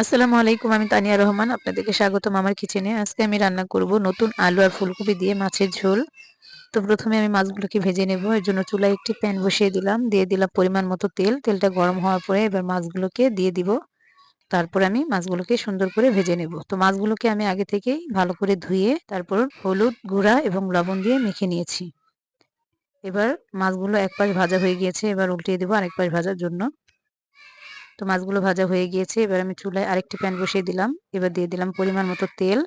আসসালামু আলাইকুম, আমি তানিয়া রহমান, আপনাদেরকে স্বাগতম আমার কিচেনে আজকে আমি রান্না করব নতুন আলু আর ফুলকপি দিয়ে মাছের ঝোল। তো প্রথমে আমি মাছগুলোকে ভেজে নেব। এর জন্য চুলায় একটি প্যান বসিয়ে দিলাম। দিয়ে দিলাম পরিমাণ মতো তেল। তেলটা গরম হওয়ার পরে এবার মাছগুলোকে দিয়ে দিব। তারপর আমি মাছগুলোকে সুন্দর করে ভেজে নেব। তো মাছগুলোকে আমি আগে থেকেই ভালো করে ধুয়ে, তারপর হলুদ গুঁড়া এবং লবণ দিয়ে মেখে নিয়েছি। এবার মাছগুলো এক পাশ ভাজা হয়ে গিয়েছে। এবার উল্টিয়ে দেবো আরেক পাশ ভাজার জন্য। তো মাছগুলো ভাজা হয়ে গিয়েছে। এবার আমি চুলায় আরেকটি প্যান বসিয়ে দিলাম। এবার দিয়ে দিলাম পরিমাণ মতো তেল।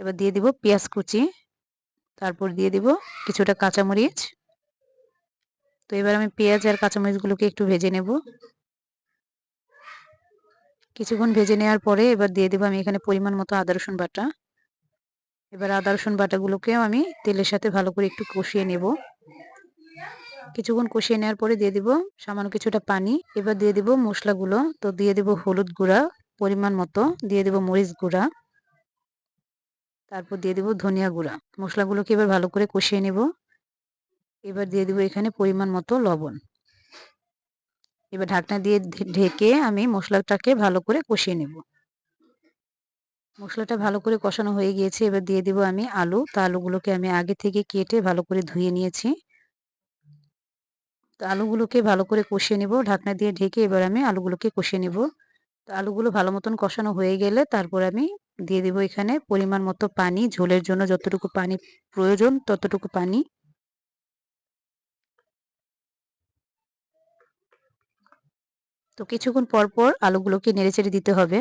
এবার দিয়ে দিব পেঁয়াজ কুচি। তারপর দিয়ে দিব কিছুটা কাঁচামরিচ। তো এবার আমি পেঁয়াজ আর কাঁচামরিচগুলোকে একটু ভেজে নেব। কিছুক্ষণ ভেজে নেওয়ার পরে এবার দিয়ে দেবো আমি এখানে পরিমাণ মতো আদা, রসুন বাটা। এবার আদা, রসুন বাটাগুলোকেও আমি তেলের সাথে ভালো করে একটু কষিয়ে নেব। কিছুক্ষণ কষিয়ে নেওয়ার পরে দিয়ে দিব সামান্য কিছুটা পানি। এবার দিয়ে দিব মশলাগুলো। তো দিয়ে দিব হলুদ গুঁড়া পরিমাণ মতো। দিয়ে দিব মরিচ গুঁড়া। তারপর দিয়ে দিব ধনিয়া গুঁড়া। মশলাগুলোকে এবার ভালো করে কষিয়ে নেব। এবার দিয়ে দিব এখানে পরিমাণ মতো লবণ। এবার ঢাকনা দিয়ে ঢেকে আমি মশলাটাকে ভালো করে কষিয়ে নেব। মশলাটা ভালো করে কষানো হয়ে গিয়েছে। এবার দিয়ে দিব আমি আলু। তা আলুগুলোকে আমি আগে থেকে কেটে ভালো করে ধুয়ে নিয়েছি। তো আলুগুলোকে ভালো করে কষিয়ে নিব। ঢাকনা দিয়ে ঢেকে এবার আমি আলুগুলোকে কষিয়ে নিব। তো আলুগুলো ভালো মতন কষানো হয়ে গেলে তারপর আমি দিয়ে দিব এখানে পরিমাণ মতো পানি, ঝোলের জন্য যতটুকু পানি প্রয়োজন ততটুকু পানি। তো কিছুক্ষণ পর পর আলুগুলোকে নেড়েচেড়ে দিতে হবে।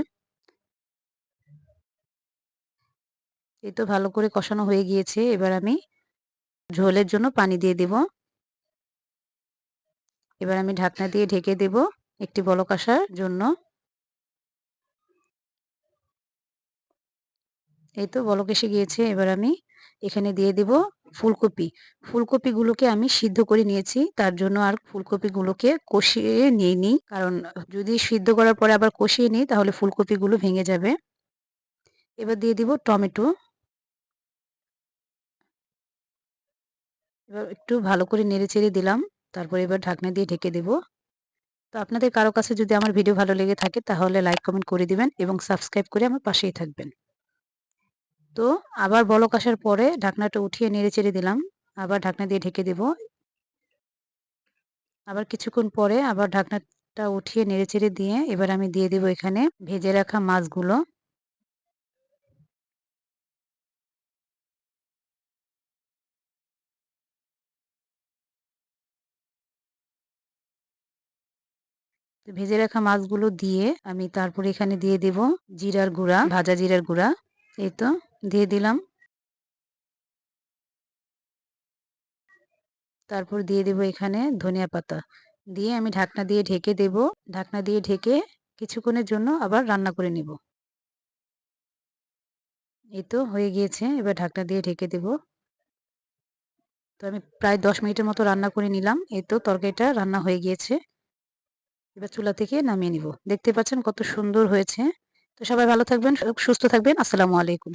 এই তো ভালো করে কষানো হয়ে গিয়েছে। এবার আমি ঝোলের জন্য পানি দিয়ে দিব। এবার আমি ঢাকনা দিয়ে ঢেকে দেব একটি বলক আসার জন্য। এই তো বলক এসে গিয়েছে, এবার আমি এখানে দিয়ে দিব ফুলকপি। ফুলকপিগুলোকে আমি সিদ্ধ করে নিয়েছি, তার জন্য আর ফুলকপিগুলোকে কষিয়ে নিয়ে নিই কারণ যদি সিদ্ধ করার পরে আবার কষিয়ে নিই, তাহলে ফুলকপিগুলো ভেঙে যাবে। এবার দিয়ে দিব টমেটো। এবার একটু ভালো করে নেড়ে চেড়ে দিলাম। তারপর এবার ঢাকনা দিয়ে ঢেকে দেব। তো আপনাদের কারও কাছে যদি আমার ভিডিও ভালো লেগে থাকে, তাহলে লাইক কমেন্ট করে দিবেন এবং সাবস্ক্রাইব করে আমার পাশেই থাকবেন। তো আবার বলক আসার পরে ঢাকনাটা উঠিয়ে নেড়ে চেড়ে দিলাম। আবার ঢাকনা দিয়ে ঢেকে দেব। আবার কিছুক্ষণ পরে আবার ঢাকনাটা উঠিয়ে নেড়ে চেড়ে দিয়ে এবার আমি দিয়ে দেব এখানে ভেজে রাখা মাছগুলো। ভেজে রাখা মাছগুলো দিয়ে আমি তারপরে এখানে দিয়ে দেব জিরার গুঁড়া, ভাজা জিরার গুঁড়া। এই তো, দিয়ে দিলাম। তারপর দিয়ে দেব এখানে ধনিয়া পাতা। দিয়ে আমি ঢাকনা দিয়ে ঢেকে দেব। ঢাকনা দিয়ে ঢেকে কিছুক্ষণের জন্য আবার রান্না করে নেব। এই তো, হয়ে গিয়েছে। এবার ঢাকনা দিয়ে ঢেকে দেব। তো আমি প্রায় দশ মিনিটের মতো রান্না করে নিলাম। এই তো, তরকারিটা রান্না হয়ে গিয়েছে। এবার চুলা থেকে নামিয়ে নিব। দেখতে পাচ্ছেন কত সুন্দর হয়েছে। তো সবাই ভালো থাকবেন, সুস্থ থাকবেন। আসসালামু আলাইকুম।